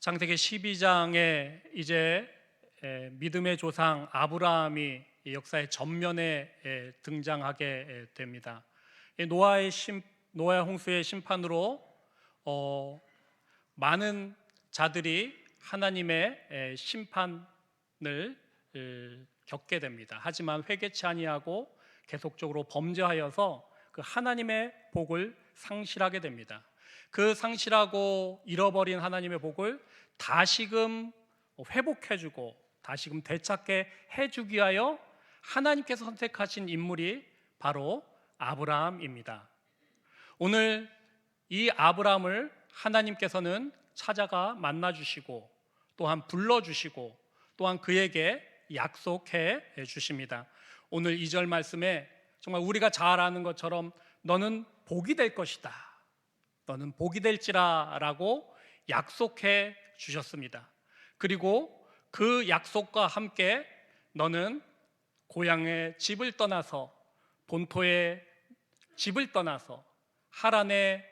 창세기 12장에 이제 에, 믿음의 조상 아브라함이 이 역사의 전면에 에, 등장하게 에, 됩니다. 이 노아의 심, 노아 홍수의 심판으로 어, 많은 자들이 하나님의 에, 심판을 에, 겪게 됩니다. 하지만 회개치 아니하고 계속적으로 범죄하여서 그 하나님의 복을 상실하게 됩니다. 그 상실하고 잃어버린 하나님의 복을 다시금 회복해주고 다시금 되찾게 해주기 위하여 하나님께서 선택하신 인물이 바로 아브라함입니다. 오늘 이 아브라함을 하나님께서는 찾아가 만나주시고 또한 불러주시고 또한 그에게 약속해 주십니다. 오늘 2절 말씀에 정말 우리가 잘 아는 것처럼 너는 복이 될 것이다. 너는 복이 될지라라고 약속해 주셨습니다. 그리고 그 약속과 함께 너는 고향의 집을 떠나서 본토의 집을 떠나서 하란의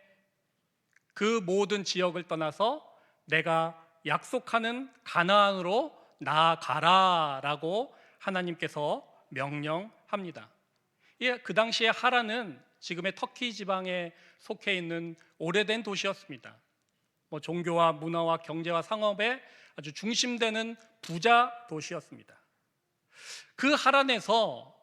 그 모든 지역을 떠나서 내가 약속하는 가나안으로 나아가라라고 하나님께서 명령합니다. 예, 그 당시에 하란은 지금의 터키 지방에 속해 있는 오래된 도시였습니다. 뭐 종교와 문화와 경제와 상업에 아주 중심되는 부자 도시였습니다. 그 하란에서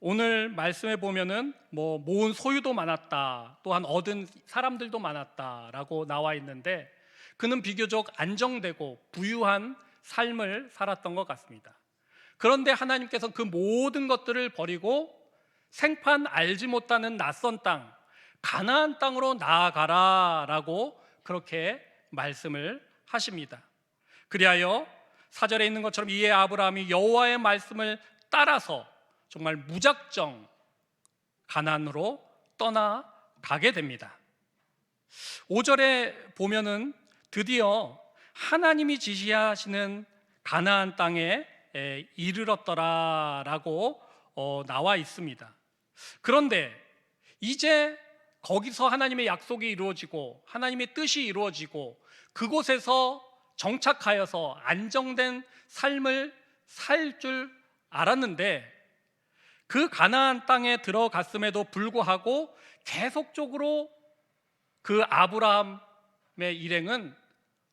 오늘 말씀해 보면은 뭐 모은 소유도 많았다. 또한 얻은 사람들도 많았다라고 나와 있는데 그는 비교적 안정되고 부유한 삶을 살았던 것 같습니다. 그런데 하나님께서 그 모든 것들을 버리고 생판 알지 못하는 낯선 땅, 가나안 땅으로 나아가라라고 그렇게 말씀을 하십니다. 그리하여 사절에 있는 것처럼 이에 아브라함이 여호와의 말씀을 따라서 정말 무작정 가나안으로 떠나가게 됩니다. 5절에 보면은 드디어 하나님이 지시하시는 가나안 땅에 이르렀더라라고 어, 나와 있습니다. 그런데 이제 거기서 하나님의 약속이 이루어지고 하나님의 뜻이 이루어지고 그곳에서 정착하여서 안정된 삶을 살 줄 알았는데 그 가나안 땅에 들어갔음에도 불구하고 계속적으로 그 아브라함의 일행은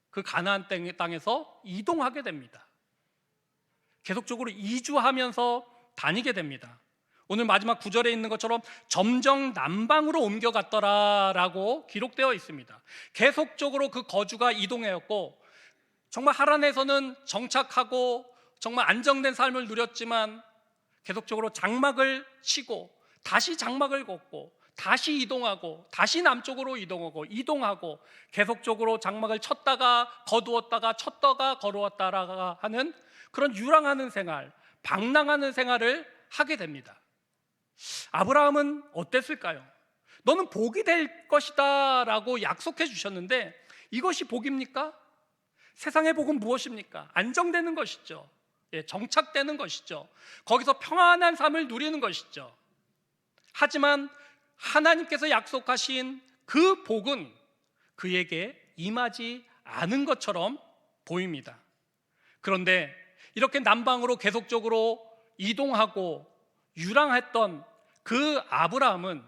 그 가나안 땅에서 이동하게 됩니다. 계속적으로 이주하면서 다니게 됩니다. 오늘 마지막 구절에 있는 것처럼 점점 남방으로 옮겨갔더라라고 기록되어 있습니다. 계속적으로 그 거주가 이동하였고 정말 하란에서는 정착하고 정말 안정된 삶을 누렸지만 계속적으로 장막을 치고 다시 장막을 걷고 다시 이동하고 다시 남쪽으로 이동하고 이동하고 계속적으로 장막을 쳤다가 거두었다가 쳤다가 걸어왔다가 하는 그런 유랑하는 생활, 방랑하는 생활을 하게 됩니다. 아브라함은 어땠을까요? 너는 복이 될 것이다 라고 약속해 주셨는데 이것이 복입니까? 세상의 복은 무엇입니까? 안정되는 것이죠. 예, 정착되는 것이죠. 거기서 평안한 삶을 누리는 것이죠. 하지만 하나님께서 약속하신 그 복은 그에게 임하지 않은 것처럼 보입니다. 그런데 이렇게 남방으로 계속적으로 이동하고 유랑했던 그 아브라함은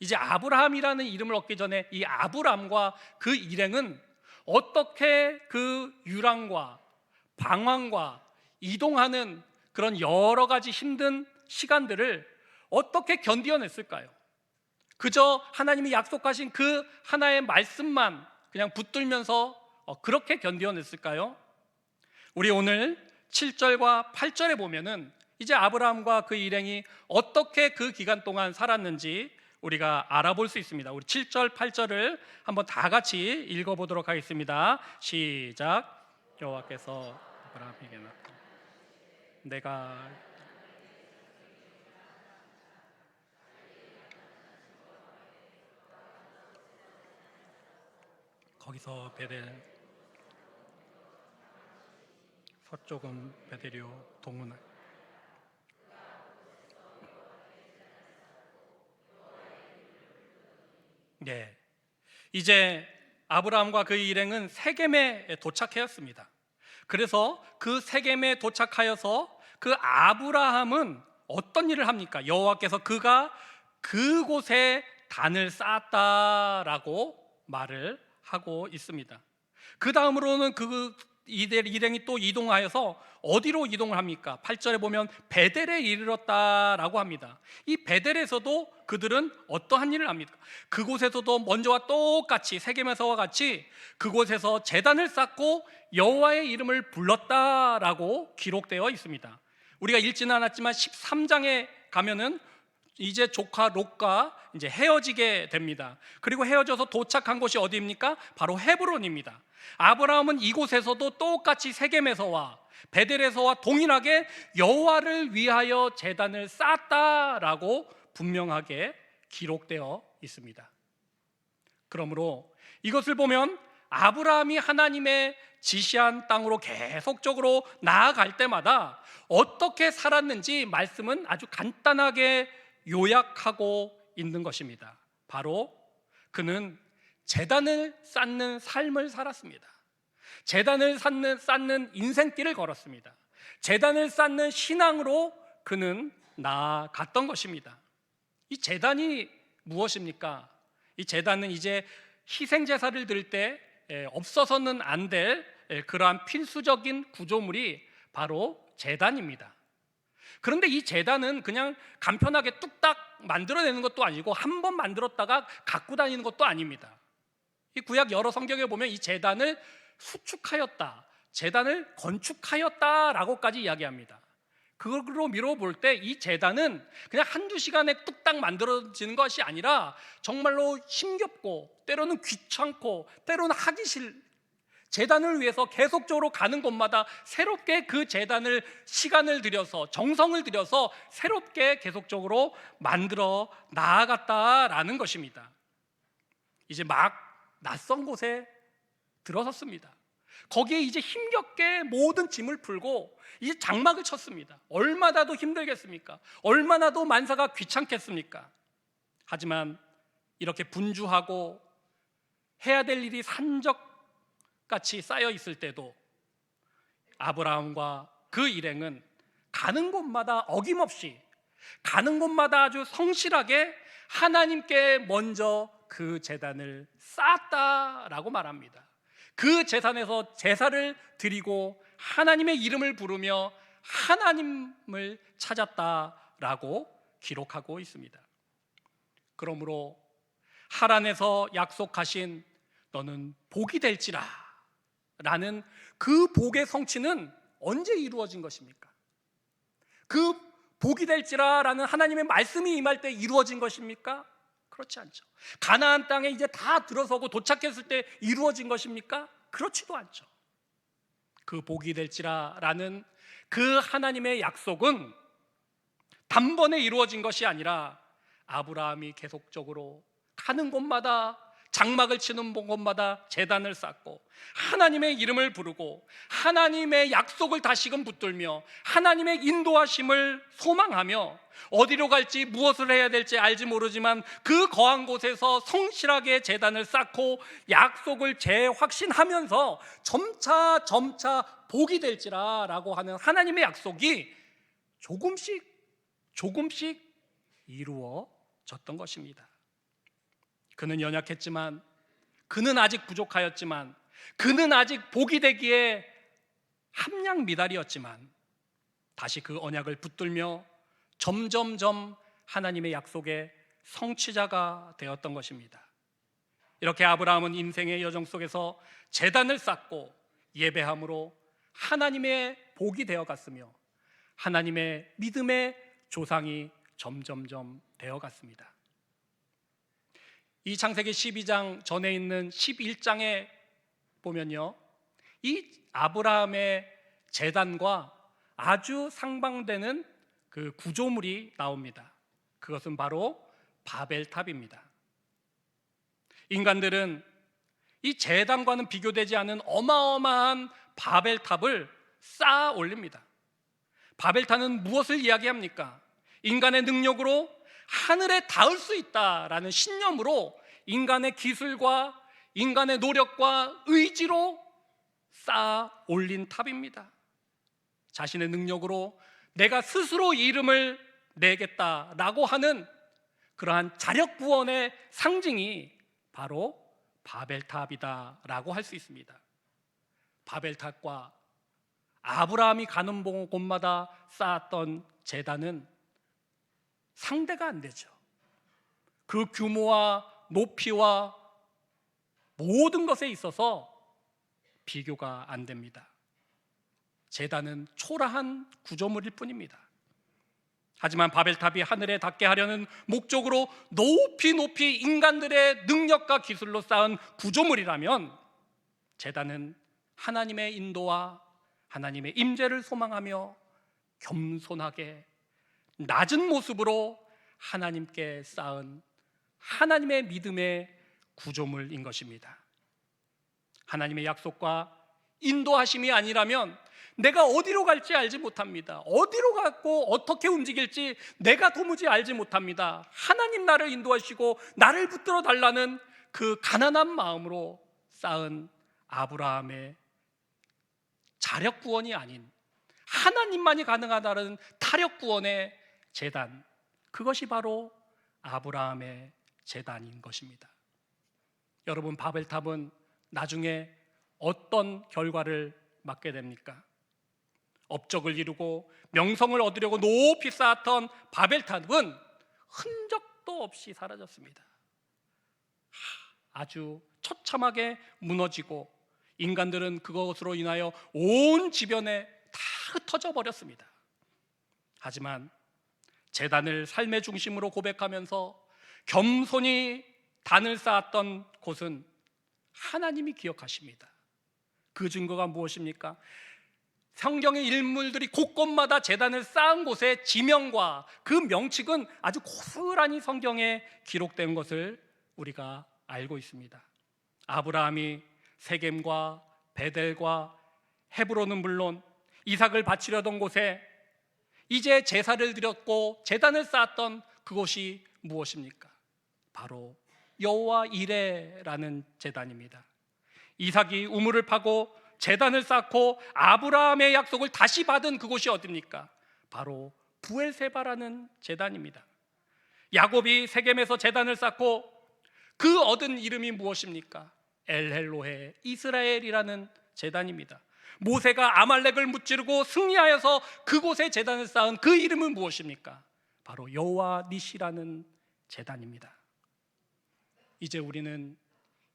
이제 아브라함이라는 이름을 얻기 전에 이 아브람과 그 일행은 어떻게 그 유랑과 방황과 이동하는 그런 여러 가지 힘든 시간들을 어떻게 견디어냈을까요? 그저 하나님이 약속하신 그 하나의 말씀만 그냥 붙들면서 어, 그렇게 견디어냈을까요? 우리 오늘 7절과 8절에 보면은 이제 아브라함과 그 일행이 어떻게 그 기간 동안 살았는지 우리가 알아볼 수 있습니다. 우리 7절, 8절을 한번 다 같이 읽어 보도록 하겠습니다. 시작. 여호와께서 아브라함에게 내가 거기서 베델 서쪽은 베델이요 동은 네. 이제 아브라함과 그 일행은 세겜에 도착하였습니다. 그래서 그 세겜에 도착하여서 그 아브라함은 어떤 일을 합니까? 여호와께서 그가 그곳에 단을 쌓았다라고 말을 하고 있습니다. 그 다음으로는 그 이대- 일행이 또 이동하여서 어디로 이동을 합니까? 8절에 보면 베델에 이르렀다라고 합니다. 이 베델에서도 그들은 어떠한 일을 합니까? 그곳에서도 먼저와 똑같이 세겜에서와 같이 그곳에서 제단을 쌓고 여호와의 이름을 불렀다라고 기록되어 있습니다. 우리가 읽지는 않았지만 13장에 가면은 이제 조카 롯과 이제 헤어지게 됩니다. 그리고 헤어져서 도착한 곳이 어디입니까? 바로 헤브론입니다. 아브라함은 이곳에서도 똑같이 세겜에서와 베델에서와 동일하게 여호와를 위하여 제단을 쌓았다라고 분명하게 기록되어 있습니다. 그러므로 이것을 보면 아브라함이 하나님의 지시한 땅으로 계속적으로 나아갈 때마다 어떻게 살았는지 말씀은 아주 간단하게 요약하고 있는 것입니다. 바로 그는 재단을 쌓는 삶을 살았습니다. 재단을 쌓는, 쌓는 인생길을 걸었습니다. 재단을 쌓는 신앙으로 그는 나아갔던 것입니다. 이 재단이 무엇입니까? 이 재단은 이제 희생 제사를 드릴 때 에, 없어서는 안 될 그러한 필수적인 구조물이 바로 재단입니다. 그런데 이 재단은 그냥 간편하게 뚝딱 만들어내는 것도 아니고 한 번 만들었다가 갖고 다니는 것도 아닙니다. 이 구약 여러 성경에 보면 이 재단을 수축하였다, 재단을 건축하였다라고까지 이야기합니다. 그걸로 미뤄 볼 때 이 재단은 그냥 한두 시간에 뚝딱 만들어지는 것이 아니라 정말로 힘겹고 때로는 귀찮고 때로는 하기 싫 재단을 위해서 계속적으로 가는 곳마다 새롭게 그 재단을 시간을 들여서 정성을 들여서 새롭게 계속적으로 만들어 나아갔다라는 것입니다. 이제 막 낯선 곳에 들어섰습니다. 거기에 이제 힘겹게 모든 짐을 풀고 이제 장막을 쳤습니다. 얼마나 더 힘들겠습니까? 얼마나 더 만사가 귀찮겠습니까? 하지만 이렇게 분주하고 해야 될 일이 산적 같이 쌓여 있을 때도 아브라함과 그 일행은 가는 곳마다 어김없이 가는 곳마다 아주 성실하게 하나님께 먼저 그 재단을 쌓았다라고 말합니다. 그 재산에서 제사를 드리고 하나님의 이름을 부르며 하나님을 찾았다라고 기록하고 있습니다. 그러므로 하란에서 약속하신 너는 복이 될지라 라는 그 복의 성취는 언제 이루어진 것입니까? 그 복이 될지라 라는 하나님의 말씀이 임할 때 이루어진 것입니까? 그렇지 않죠. 가나안 땅에 이제 다 들어서고 도착했을 때 이루어진 것입니까? 그렇지도 않죠. 그 복이 될지라라는 그 하나님의 약속은 단번에 이루어진 것이 아니라 아브라함이 계속적으로 가는 곳마다 장막을 치는 곳마다 재단을 쌓고 하나님의 이름을 부르고 하나님의 약속을 다시금 붙들며 하나님의 인도하심을 소망하며 어디로 갈지 무엇을 해야 될지 알지 모르지만 그 거한 곳에서 성실하게 재단을 쌓고 약속을 재확신하면서 점차 점차 복이 될지라라고 하는 하나님의 약속이 조금씩 조금씩 이루어졌던 것입니다. 그는 연약했지만 그는 아직 부족하였지만 그는 아직 복이 되기에 함량 미달이었지만 다시 그 언약을 붙들며 점점점 하나님의 약속의 성취자가 되었던 것입니다. 이렇게 아브라함은 인생의 여정 속에서 재단을 쌓고 예배함으로 하나님의 복이 되어 갔으며 하나님의 믿음의 조상이 점점점 되어 갔습니다. 이 창세기 12장 전에 있는 11장에 보면요. 이 아브라함의 재단과 아주 상방되는 그 구조물이 나옵니다. 그것은 바로 바벨탑입니다. 인간들은 이 재단과는 비교되지 않은 어마어마한 바벨탑을 쌓아 올립니다. 바벨탑은 무엇을 이야기합니까? 인간의 능력으로 하늘에 닿을 수 있다라는 신념으로 인간의 기술과 인간의 노력과 의지로 쌓아 올린 탑입니다. 자신의 능력으로 내가 스스로 이름을 내겠다라고 하는 그러한 자력 구원의 상징이 바로 바벨탑이다라고 할 수 있습니다. 바벨탑과 아브라함이 가는 곳마다 쌓았던 재단은 상대가 안 되죠. 그 규모와 높이와 모든 것에 있어서 비교가 안 됩니다. 재단은 초라한 구조물일 뿐입니다. 하지만 바벨탑이 하늘에 닿게 하려는 목적으로 높이 높이 인간들의 능력과 기술로 쌓은 구조물이라면 재단은 하나님의 인도와 하나님의 임재를 소망하며 겸손하게 낮은 모습으로 하나님께 쌓은 하나님의 믿음의 구조물인 것입니다. 하나님의 약속과 인도하심이 아니라면 내가 어디로 갈지 알지 못합니다. 어디로 갔고 어떻게 움직일지 내가 도무지 알지 못합니다. 하나님 나를 인도하시고 나를 붙들어 달라는 그 가난한 마음으로 쌓은 아브라함의 자력 구원이 아닌 하나님만이 가능하다는 타력 구원의 재단 그것이 바로 아브라함의 재단인 것입니다. 여러분 바벨탑은 나중에 어떤 결과를 맞게 됩니까? 업적을 이루고 명성을 얻으려고 높이 쌓았던 바벨탑은 흔적도 없이 사라졌습니다. 아주 처참하게 무너지고 인간들은 그것으로 인하여 온 지변에 다 흩어져 버렸습니다. 하지만 재단을 삶의 중심으로 고백하면서 겸손히 단을 쌓았던 곳은 하나님이 기억하십니다. 그 증거가 무엇입니까? 성경의 인물들이 곳곳마다 재단을 쌓은 곳의 지명과 그 명칭은 아주 고스란히 성경에 기록된 것을 우리가 알고 있습니다. 아브라함이 세겜과 베델과 헤브론은 물론 이삭을 바치려던 곳에 이제 제사를 드렸고 제단을 쌓았던 그곳이 무엇입니까? 바로 여호와 이레라는 제단입니다. 이삭이 우물을 파고 제단을 쌓고 아브라함의 약속을 다시 받은 그곳이 어디입니까? 바로 부엘세바라는 제단입니다. 야곱이 세겜에서 제단을 쌓고 그 얻은 이름이 무엇입니까? 엘헬로헤 이스라엘이라는 제단입니다. 모세가 아말렉을 무찌르고 승리하여서 그곳에 제단을 쌓은 그 이름은 무엇입니까? 바로 여호와 니시라는 제단입니다. 이제 우리는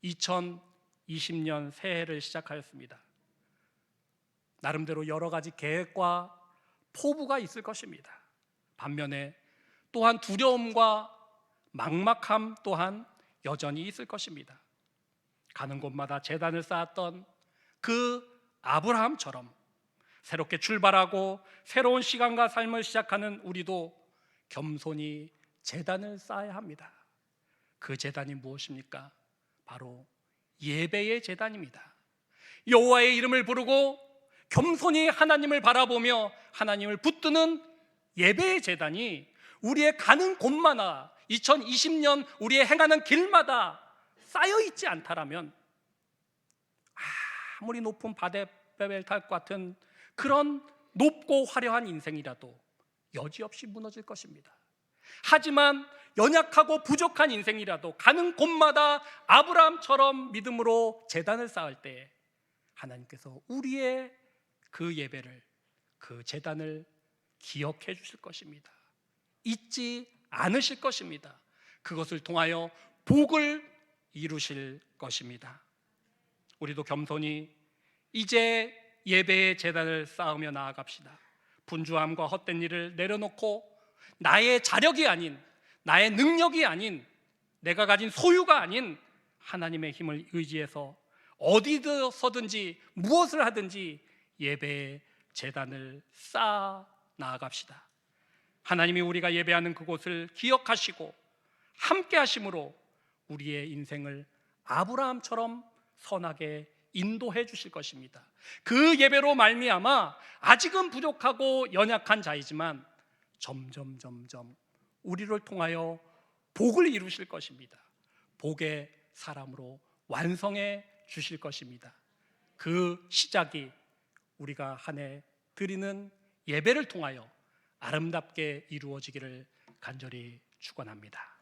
2020년 새해를 시작하였습니다. 나름대로 여러 가지 계획과 포부가 있을 것입니다. 반면에 또한 두려움과 막막함 또한 여전히 있을 것입니다. 가는 곳마다 재단을 쌓았던 그 아브라함처럼 새롭게 출발하고 새로운 시간과 삶을 시작하는 우리도 겸손히 재단을 쌓아야 합니다. 그 재단이 무엇입니까? 바로 예배의 재단입니다. 여호와의 이름을 부르고 겸손히 하나님을 바라보며 하나님을 붙드는 예배의 재단이 우리의 가는 곳마다 2020년 우리의 행하는 길마다 쌓여 있지 않다라면 아무리 높은 바데벨탑 같은 그런 높고 화려한 인생이라도 여지없이 무너질 것입니다. 하지만 연약하고 부족한 인생이라도 가는 곳마다 아브라함처럼 믿음으로 재단을 쌓을 때 하나님께서 우리의 그 예배를 그 재단을 기억해 주실 것입니다. 잊지 않으실 것입니다. 그것을 통하여 복을 이루실 것입니다. 우리도 겸손히 이제 예배의 재단을 쌓으며 나아갑시다. 분주함과 헛된 일을 내려놓고 나의 자력이 아닌 나의 능력이 아닌 내가 가진 소유가 아닌 하나님의 힘을 의지해서 어디서든지 무엇을 하든지 예배의 재단을 쌓아 나아갑시다. 하나님이 우리가 예배하는 그곳을 기억하시고 함께 하심으로 우리의 인생을 아브라함처럼 선하게 인도해 주실 것입니다. 그 예배로 말미암아 아직은 부족하고 연약한 자이지만 점점 점점 우리를 통하여 복을 이루실 것입니다. 복의 사람으로 완성해 주실 것입니다. 그 시작이 우리가 한 해 드리는 예배를 통하여 아름답게 이루어지기를 간절히 축원합니다.